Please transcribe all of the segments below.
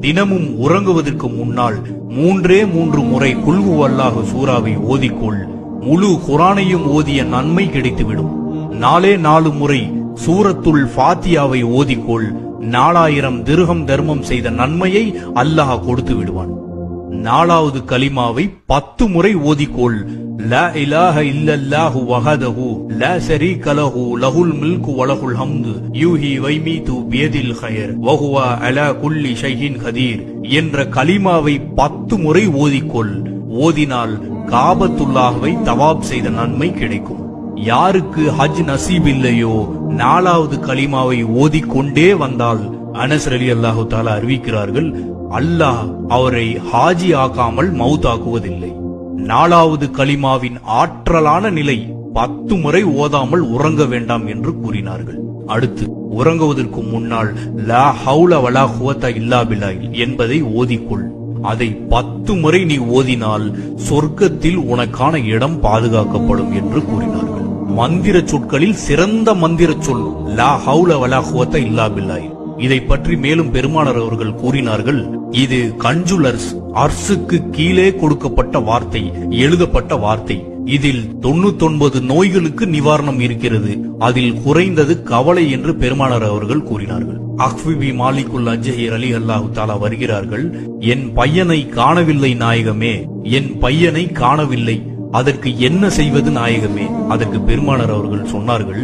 தினமும் உறங்குவதற்கு முன்னால் மூன்றே மூன்று முறை குல்வு அல்லாஹு சூறாவை ஓதிக்கொள். முழு குரானையும் ஓதிய நன்மை கிடைத்துவிடும். நாலே நாலு முறை சூரத்துள் ஃபாத்தியாவை ஓதிக்கொள். நாலாயிரம் திருகம் தர்மம் செய்த நன்மையை அல்லாஹ் கொடுத்து விடுவான் நாலாவது கலிமாவை பத்து முறை ஓதிக்கொள். லா இலாஹ இல்லல்லாஹு வஹதஹு லா ஷரீக லஹு லஹுல் மில்கு வலஹுல் ஹம்து யூஹி வைமீது பியதில் ஹயர் வஹுவ அலா குல்லி ஷைஹின் கதீர் என்ற கலிமாவை பத்து முறை ஓதிக்கொள். ஓதினால் காபத்துல்லாஹுவை தவாப் செய்த நன்மை கிடைக்கும். யாருக்கு ஹஜ் நசீப் இல்லையோ நாலாவது கலிமாவை ஓதிக்கொண்டே வந்தால் அனசர் அலி அல்லாஹு தாலா அறிவிக்கிறார்கள் அல்லாஹ் அவரை ஹாஜி ஆக்காமல் மவுத்தாக்குவதில்லை நாலாவது கலிமாவின் ஆற்றலான நிலை பத்து முறை ஓதாமல் உறங்க வேண்டாம் என்று கூறினார்கள். அடுத்து உறங்குவதற்கு முன்னால் லா ஹவுல வலா ஹுவத்த இல்லா பிலாய் என்பதை ஓதிக்கொள். அதை பத்து முறை நீ ஓதினால் சொர்க்கத்தில் உனக்கான இடம் பாதுகாக்கப்படும் என்று கூறினார்கள். மந்திர சொற்களில் சிறந்த மந்திர சொல் லா ஹவுல வலா ஹுவத்த இல்லா பில்லாஹ். இதை பற்றி மேலும் பெருமானார் அவர்கள் கூறினார்கள் இது கஞ்சுலர்ஸ் அர்சுக்கு கீழே கொடுக்கப்பட்ட வார்த்தை எழுதப்பட்ட வார்த்தை. இதில் தொண்ணூத்தொன்பது நோய்களுக்கு நிவாரணம் இருக்கிறது. அதில் குறைந்தது கவலை என்று பெருமானார் அவர்கள் கூறினார்கள். அஹ்விபி மாலிகுல் அஜஹீர் அலி அல்லாஹு தாலா வருகிறார்கள் என் பையனை காணவில்லை நாயகமே என் பையனை காணவில்லை. அதற்கு என்ன செய்வது நாயகமே? அதற்கு பெருமானார் அவர்கள் சொன்னார்கள்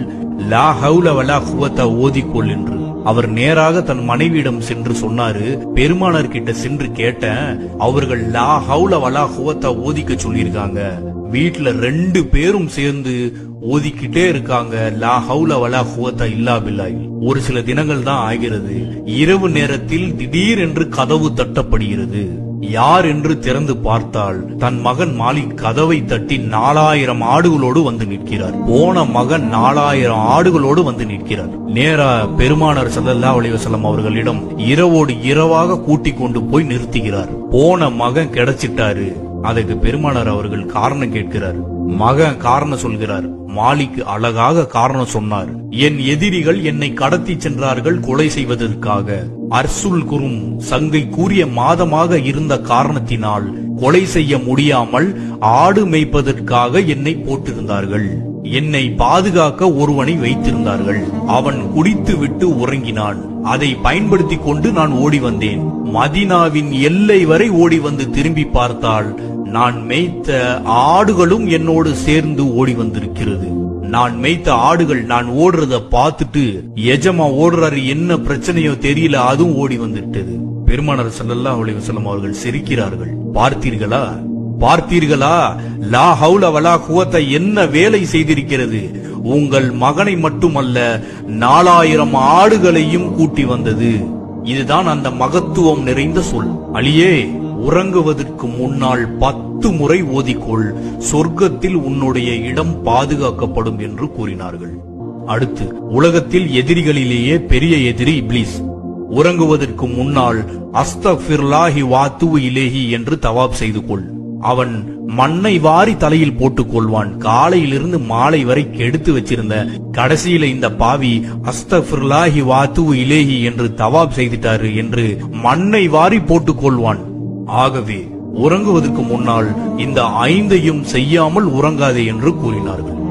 லா ஹவுல வலா குவத்த ஓதிக்கொள் என்று. அவர் நேராக தன் மனைவியிடம் சென்று சொன்னாரு பெருமானார் கிட்ட சென்று கேட்டேன் அவர்கள் லா ஹவுல வலா ஹுவத்தா ஓதிக்க சொல்லியிருக்காங்க. வீட்டுல ரெண்டு பேரும் சேர்ந்து ஓதிக்கிட்டே இருக்காங்க. லா ஹவுல வலா ஹுவத்தா இல்லா பில்லாய் ஒரு சில தினங்கள் தான் ஆகிறது. இரவு நேரத்தில் திடீர் என்று கதவு தட்டப்படுகிறது. யார் என்று திறந்து பார்த்தால் தன் மகன் மாலிக் கதவை தட்டி நாலாயிரம் ஆடுகளோடு வந்து நிற்கிறார். போன மகன் நாலாயிரம் ஆடுகளோடு வந்து நிற்கிறார். நேரா பெருமானார் சல்லல்லா அலைஹி அவர்களிடம் இரவோடு இரவாக கூட்டிக் கொண்டு போய் நிறுத்துகிறார். போன மகன் கிடைச்சிட்டாரு. அதற்கு பெருமானார் அவர்கள் காரணம் கேட்கிறார். மகன் காரணம் சொல்கிறார். மாலிக் அழகாக காரணம் சொன்னார். என் எதிரிகள் என்னை கடத்தி சென்றார்கள் கொலை செய்வதற்காக. அர்சுல் குரும் சங்கை கூறிய மாதமாக இருந்த காரணத்தினால் கொலை செய்ய முடியாமல் ஆடு மேய்ப்பதற்காக என்னை போட்டிருந்தார்கள். என்னை பாதுகாக்க ஒருவனை வைத்திருந்தார்கள். அவன் குடித்து விட்டு உறங்கினான். அதை பயன்படுத்தி கொண்டு நான் ஓடி வந்தேன். மதினாவின் எல்லை வரை ஓடி வந்து திரும்பி பார்த்தால் நான் மேய்த்த ஆடுகளும் என்னோடு சேர்ந்து ஓடி வந்திருக்கிறது. நான் மேய்த்த ஆடுகள் நான் ஓடுறத பார்த்துட்டு எஜமா ஓடுறாரு என்ன பிரச்சனையோ தெரியல அதுவும் ஓடி வந்துட்டது. பெருமானார் ஸல்லல்லாஹு அலி வசலம் அவர்கள் சிரிக்கிறார்கள். பார்த்தீர்களா? பார்த்தீர்களா? லா ஹவுல வலா குவத்தை என்ன வேலை செய்திருக்கிறது? உங்கள் மகனை மட்டுமல்ல நாலாயிரம் ஆடுகளையும் கூட்டி வந்தது. இதுதான் அந்த மகத்துவம் நிறைந்த சொல். அலியே உறங்குவதற்கு முன்னால் பத்து முறை ஓதிக்கொள். சொர்க்கத்தில் உன்னுடைய இடம் பாதுகாக்கப்படும் என்று கூறினார்கள். அடுத்து உலகத்தில் எதிரிகளிலேயே பெரிய எதிரி இப்ளீஸ். உறங்குவதற்கு முன்னால் அஸ்தபிர்லாஹி வாத்து இலேஹி என்று தவாப் செய்து கொள். அவன் மண்ணை வாரி தலையில் போட்டுக் கொள்வான் காலையிலிருந்து மாலை வரை கெடுத்து வச்சிருந்த கடைசியில இந்த பாவி அஸ்தபிர்லாஹி வாத்து இலேஹி என்று தவாப் செய்துட்டாரு என்று மண்ணை வாரி போட்டுக் கொள்வான் ஆகவே உறங்குவதற்கு முன்னால் இந்த ஐந்தையும் செய்யாமல் உறங்காதே என்று கூறினார்கள்.